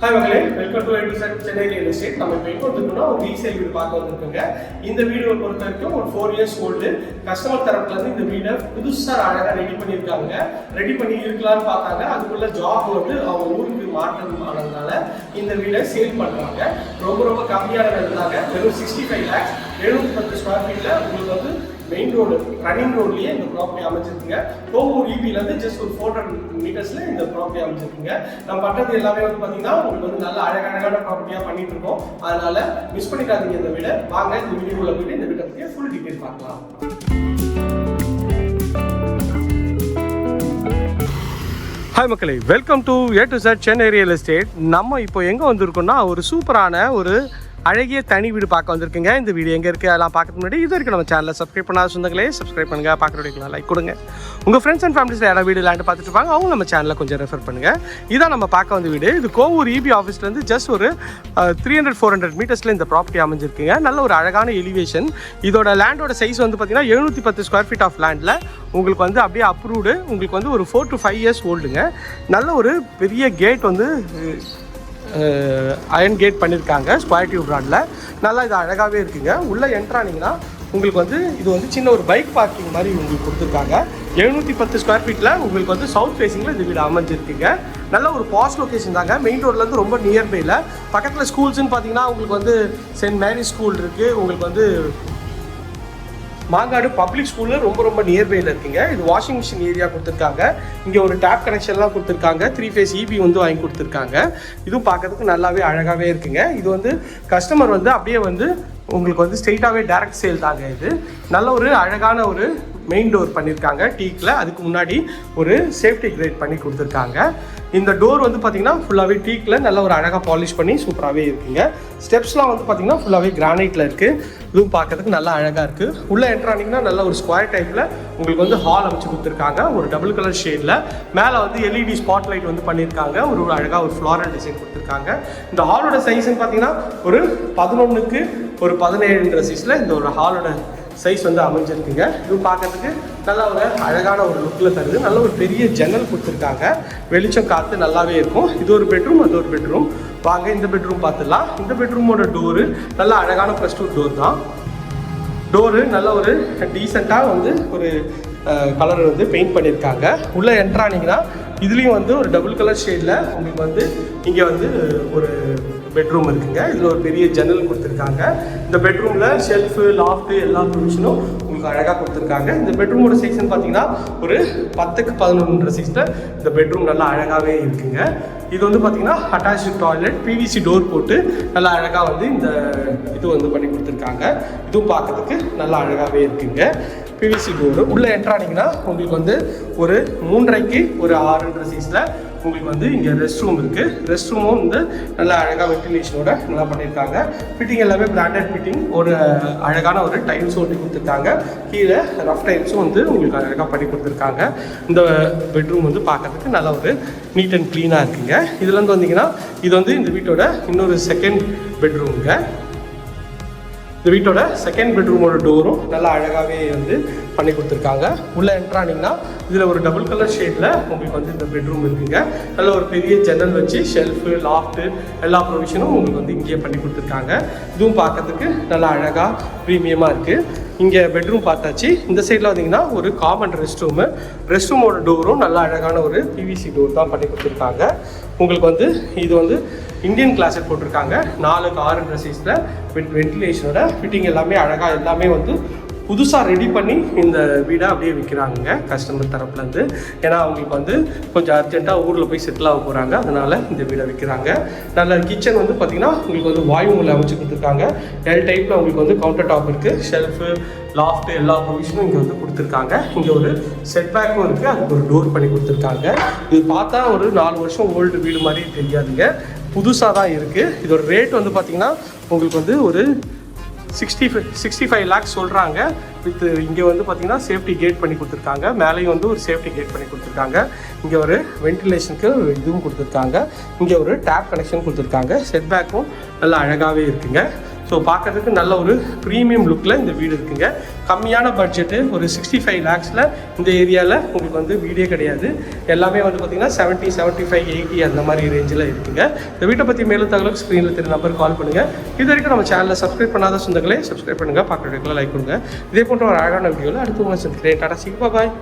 Hi மக்களே. Welcome to IT sir Chennai real estate நம்ம இப்போ எங்கே வந்துருக்கோம்னா ஒரு ரீசேல் வீடு பார்க்க வந்திருக்கோங்க. இந்த வீடியோவை பொறுத்த வரைக்கும் ஒரு ஃபோர் இயர்ஸ் ஓல்டு கஸ்டமர் தரப்புலேருந்து இந்த வீடை புதுசாக அழகாக ரெடி பண்ணியிருக்காங்க. ரெடி பண்ணி இருக்கலாம்னு பார்த்தாங்க. அதுக்குள்ள ஜாப் வந்து அவங்க ஊருக்கு மாற்றம் ஆனதுனால இந்த வீடை சேல் பண்ணுறாங்க ரொம்ப ரொம்ப கம்மியான இருந்தாங்க வெறும் சிக்ஸ்டி ஃபைவ் லேக்ஸ் எழுநூத்தி பத்து ஸ்கொயர் ஃபீட்டில் உங்களுக்கு வந்து மெயின் ரோடு ரன்னிங் ரோட்லயே இந்த ப்ராப்பர்ட்டி அமைச்சிருக்குங்க கோவூர் ஈபில இருந்து ஜஸ்ட் ஒரு ஃபோர் ஹண்ட்ரட் மீட்டர்ஸ்ல இந்த ப்ராப்பர்ட்டி அமைச்சிருக்குங்க நம்ம பண்றது எல்லாமே வந்து பாத்தீங்கன்னா உங்களுக்கு வந்து நல்ல அழகழகான ப்ராப்பர்ட்டியா பண்ணிட்டு இருக்கோம் அதனால மிஸ் பண்ணிக்காதீங்க இந்த வீடை. வாங்க இந்த வீடியோக்குள்ள போயிட்டு இந்த வீட்டை பத்தி ஃபுல் டீட்டெயில் பார்க்கலாம். ஹாய் மக்களே welcome to A to sir Chennai real estate நம்ம இப்போ எங்கே வந்திருக்கோம்னா ஒரு சூப்பரான ஒரு அழகிய தனி வீடு பார்க்க வந்திருக்குங்க. இந்த வீடு எங்கே இருக்குது அதெல்லாம் பார்க்க முன்னாடி இது வரைக்கும் நம்ம சேனலில் சப்ஸ்கிரைப் பண்ணாத சொந்தங்களே சப்ஸ்கிரைப் பண்ணுங்கள் பார்க்குறவங்களுக்கு லைக் கொடுங்க. உங்கள் ஃப்ரெண்ட்ஸ் அண்ட் ஃபேமிலிஸில் யாராவது வீடு லேண்டு பார்த்துட்டு இருப்பாங்க அவங்க நம்ம சேனலில் கொஞ்சம் ரெஃபர் பண்ணுங்கள் இதான் நம்ம பார்க்க வந்த வீடு. இது கோவூர் இபி ஆஃபீஸ்லேருந்து ஜஸ்ட் ஒரு த்ரீ ஹண்ட்ரட் ஃபோர் ஹண்ட்ரட் மீட்டர்ஸில் இந்த ப்ராப்பர்ட்டி அமைஞ்சிருக்குங்க. நல்ல ஒரு அழகான எலிவேஷன் இதோட லேண்டோட சைஸ் வந்து பார்த்தீங்கன்னா எழுநூற்றி பத்து ஸ்கொயர் ஃபீட் ஆஃப் லேண்டில் உங்களுக்கு வந்து அப்படியே அப்ரூவ்டு உங்களுக்கு வந்து ஒரு ஃபோர் டு ஃபைவ் இயர்ஸ் ஓல்டுங்க நல்ல ஒரு பெரிய கேட் வந்து அயன் கேட் பண்ணியிருக்காங்க ஸ்கொயர் டியூப் பிராண்டில் நல்லா இது அழகாகவே இருக்குங்க. உள்ளே என்ட்ரானிங்கன்னா உங்களுக்கு வந்து இது வந்து சின்ன ஒரு பைக் பார்க்கிங் மாதிரி உங்களுக்கு கொடுத்துருக்காங்க. எழுநூற்றி பத்து ஸ்கொயர் ஃபீட்டில் உங்களுக்கு வந்து சவுத் ஃபேஸிங்கில் இந்த வீடு அமைஞ்சிருக்குங்க. நல்ல ஒரு பாஸ் லொக்கேஷன் தாங்க. மெயின் ரோட்லேருந்து ரொம்ப நியர்பையில் பக்கத்தில் ஸ்கூல்ஸ்னு பார்த்தீங்கன்னா உங்களுக்கு வந்து சென்ட் மேரி ஸ்கூல் இருக்குது உங்களுக்கு வந்து மாங்காடு பப்ளிக் ஸ்கூலில் ரொம்ப ரொம்ப நியர்பையில் இருக்குங்க. இது வாஷிங் மிஷின் ஏரியா கொடுத்துருக்காங்க. இங்கே ஒரு டேப் கனெக்ஷன்லாம் கொடுத்துருக்காங்க. த்ரீ ஃபேஸ் இபி வந்து வாங்கி கொடுத்துருக்காங்க. இதுவும் பார்க்கறதுக்கு நல்லாவே அழகாகவே இருக்குங்க. இது வந்து கஸ்டமர் வந்து அப்படியே வந்து உங்களுக்கு வந்து ஸ்ட்ரெயிட்டாகவே டேரக்ட் சேல் தாங்க இது. நல்ல ஒரு அழகான ஒரு மெயின் டோர் பண்ணியிருக்காங்க டீக்கில் அதுக்கு முன்னாடி ஒரு சேஃப்டி கிரேட் பண்ணி கொடுத்துருக்காங்க. இந்த டோர் வந்து பார்த்தீங்கன்னா ஃபுல்லாகவே டீக்கில் நல்ல ஒரு அழகாக பாலிஷ் பண்ணி சூப்பராகவே இருக்குங்க. ஸ்டெப்ஸ்லாம் வந்து பார்த்திங்கன்னா ஃபுல்லாகவே கிரானைட்டில் இருக்குது இதுவும் பார்க்கறதுக்கு நல்லா அழகாக இருக்குது உள்ளே என்ட்ரானிங்கன்னா நல்ல ஒரு ஸ்கொயர் டைப்பில் உங்களுக்கு வந்து ஹால் அமைச்சு கொடுத்துருக்காங்க. ஒரு டபுள் கலர் ஷேடில் மேலே வந்து எல்இடி ஸ்பாட் லைட் வந்து பண்ணியிருக்காங்க. ஒரு ஒரு அழகாக ஒரு ஃப்ளாரல் டிசைன் கொடுத்துருக்காங்க. இந்த ஹாலோட சைஸ்ன்னு பார்த்தீங்கன்னா ஒரு பதினொன்றுக்கு ஒரு பதினேழுன்ற சைஸில் இந்த ஒரு ஹாலோட சைஸ் வந்து அமைஞ்சிருக்குங்க. இது பார்க்கறதுக்கு நல்ல ஒரு அழகான ஒரு லுக்கில் தருது. நல்ல ஒரு பெரிய ஜன்னல் கொடுத்துருக்காங்க. வெளிச்சம் காற்று நல்லாவே இருக்கும். இது ஒரு பெட்ரூம் அது ஒரு பெட்ரூம் வாங்க இந்த பெட்ரூம் பார்த்துடலாம். இந்த பெட்ரூமோட டோரு நல்ல அழகான ப்ளஸ் டூ டோர் தான். டோரு நல்ல ஒரு டீசெண்டாக வந்து ஒரு கலர் வந்து பெயிண்ட் பண்ணியிருக்காங்க. உள்ளே என்ட்ரானிங்கன்னா இதுலேயும் வந்து ஒரு டபுள் கலர் ஷேடில் உங்களுக்கு வந்து இங்கே வந்து ஒரு பெட்ரூம் இருக்குங்க. இதில் ஒரு பெரிய ஜன்னல் கொடுத்துருக்காங்க. இந்த பெட்ரூமில் ஷெல்ஃபு லாஃப்ட்டு எல்லா ப்ரொவிஷனும் உங்களுக்கு அழகாக கொடுத்துருக்காங்க. இந்த பெட்ரூமோட செக்ஷன் பார்த்தீங்கன்னா ஒரு பத்துக்கு பதினொன்று சைஸில் இந்த பெட்ரூம் நல்லா அழகாகவே இருக்குங்க. இது வந்து பார்த்தீங்கன்னா அட்டாச்சு டாய்லெட் பிவிசி டோர் போட்டு நல்லா அழகாக வந்து இந்த இது வந்து பண்ணி கொடுத்துருக்காங்க. இதுவும் பார்க்கறதுக்கு நல்லா அழகாகவே இருக்குங்க. பிவிசி டோரு உள்ளே என்ட்ரானிங்கன்னா உங்களுக்கு வந்து ஒரு மூன்றரைக்கு ஒரு ஆறுன்ற சைஸில் உங்களுக்கு வந்து இங்கே ரெஸ்ட் ரூம் இருக்குது ரெஸ்ட் ரூமும் வந்து நல்லா அழகாக வெண்டிலேஷனோட நல்லா பண்ணியிருக்காங்க ஃபிட்டிங் எல்லாமே பிராண்டட் ஃபிட்டிங் ஒரு அழகான ஒரு டைல்ஸும் ஒட்டி கொடுத்துருக்காங்க. கீழே ரஃப் டைல்ஸும் வந்து உங்களுக்கு அழகாக பண்ணி கொடுத்துருக்காங்க. இந்த பெட்ரூம் வந்து பார்க்கறதுக்கு நல்ல ஒரு நீட் அண்ட் க்ளீனாக இருக்குங்க. இதுலேருந்து வந்தீங்கன்னா இது வந்து இந்த வீட்டோட இன்னொரு செகண்ட் பெட்ரூமுங்க இந்த வீட்டோட செகண்ட் பெட்ரூமோட டோரும் நல்லா அழகாகவே வந்து பண்ணி கொடுத்துருக்காங்க. உள்ளே என்ட்ரானிங்கன்னா இதில் ஒரு டபுள் கலர் ஷேடில் உங்களுக்கு வந்து இந்த பெட்ரூம் இருக்குங்க. நல்ல ஒரு பெரிய ஜன்னல் வச்சு ஷெல்ஃபு லாஃப்ட்டு எல்லா ப்ரொவிஷனும் உங்களுக்கு வந்து இங்கேயே பண்ணி கொடுத்துருக்காங்க. இதுவும் பார்க்கறதுக்கு நல்லா அழகாக ப்ரீமியமாக இருக்குது இங்கே பெட்ரூம் பார்த்தாச்சு. இந்த சைடில் வந்தீங்கன்னா ஒரு காமன் ரெஸ்ட் ரூமு ரெஸ்ட் ரூமோட டோரும் நல்லா அழகான ஒரு பிவிசி டோர் தான் பண்ணி கொடுத்துருக்காங்க. உங்களுக்கு வந்து இது வந்து இந்தியன் கிளாஸில் போட்டிருக்காங்க. நாலுக்கு ஆறு ட்ரெஸ்ஸஸில் வித் வென்டிலேஷனோட ஃபிட்டிங் எல்லாமே அழகாக எல்லாமே வந்து புதுசாக ரெடி பண்ணி இந்த வீடை அப்படியே விற்கிறாங்க கஸ்டமர் தரப்புலேருந்து ஏன்னா அவங்களுக்கு வந்து கொஞ்சம் அர்ஜென்ட்டாக ஊரில் போய் செட்டில் ஆக போகிறாங்க அதனால் இந்த வீடை விற்கிறாங்க நல்ல கிச்சன் வந்து பார்த்திங்கன்னா உங்களுக்கு வந்து வாயு மூலை அமைச்சு கொடுத்துருக்காங்க எல் டைப்பில் உங்களுக்கு வந்து கவுண்டர் டாப் இருக்குது ஷெல்ஃபு லாஃப்ட் எல்லா ப்ரொவிஷனும் இங்கே வந்து கொடுத்துருக்காங்க. இங்கே ஒரு செட் பேக்கும் இருக்குது அதுக்கு ஒரு டோர் பண்ணி கொடுத்துருக்காங்க. இது பார்த்தா ஒரு நாலு வருஷம் ஓல்டு வீடு மாதிரி தெரியாதுங்க. புதுசாக தான் இருக்குது இதோட ரேட் வந்து பார்த்திங்கன்னா உங்களுக்கு வந்து ஒரு sixty five sixty five lakhs சொல்கிறாங்க வித் இங்கே வந்து பார்த்தீங்கன்னா சேஃப்டி கேட் பண்ணி கொடுத்துருக்காங்க. மேலேயும் வந்து ஒரு சேஃப்டி கேட் பண்ணி கொடுத்துருக்காங்க. இங்கே ஒரு வென்டிலேஷனுக்கு இதுவும் கொடுத்துருக்காங்க. இங்கே ஒரு டேப் கனெக்ஷன் கொடுத்துருக்காங்க. செட் பேக்கும் நல்லா அழகாகவே இருக்குங்க. ஸோ பார்க்கறதுக்கு நல்ல ஒரு ப்ரீமியம் லுக்கில் இந்த வீடு இருக்குங்க. கம்மியான பட்ஜெட்டு ஒரு சிக்ஸ்டி ஃபைவ் லேக்ஸில் இந்த ஏரியாவில் உங்களுக்கு வந்து வீடே கிடையாது. எல்லாமே வந்து பார்த்தீங்கன்னா செவன்ட்டி செவன்ட்டி ஃபைவ் எயிட்டி அந்த மாதிரி ரேஞ்சில் இருக்குங்க. இந்த வீட்டை பற்றி மேலும் தகவலுக்கு ஸ்க்ரீனில் தெரிய நம்பருக்கு கால் பண்ணுங்கள் இது வரைக்கும் நம்ம சேனலில் சப்ஸ்கிரைப் பண்ணாத சொந்தங்களே சப்ஸ்கிரைப் பண்ணுங்கள் பார்க்குறதுக்குள்ள லைக் கொடுங்க. இதே போன்ற ஒரு அழகான வீடியோவில் அடுத்து உங்களை சந்திக்கிறேன். டாடா சி பாய்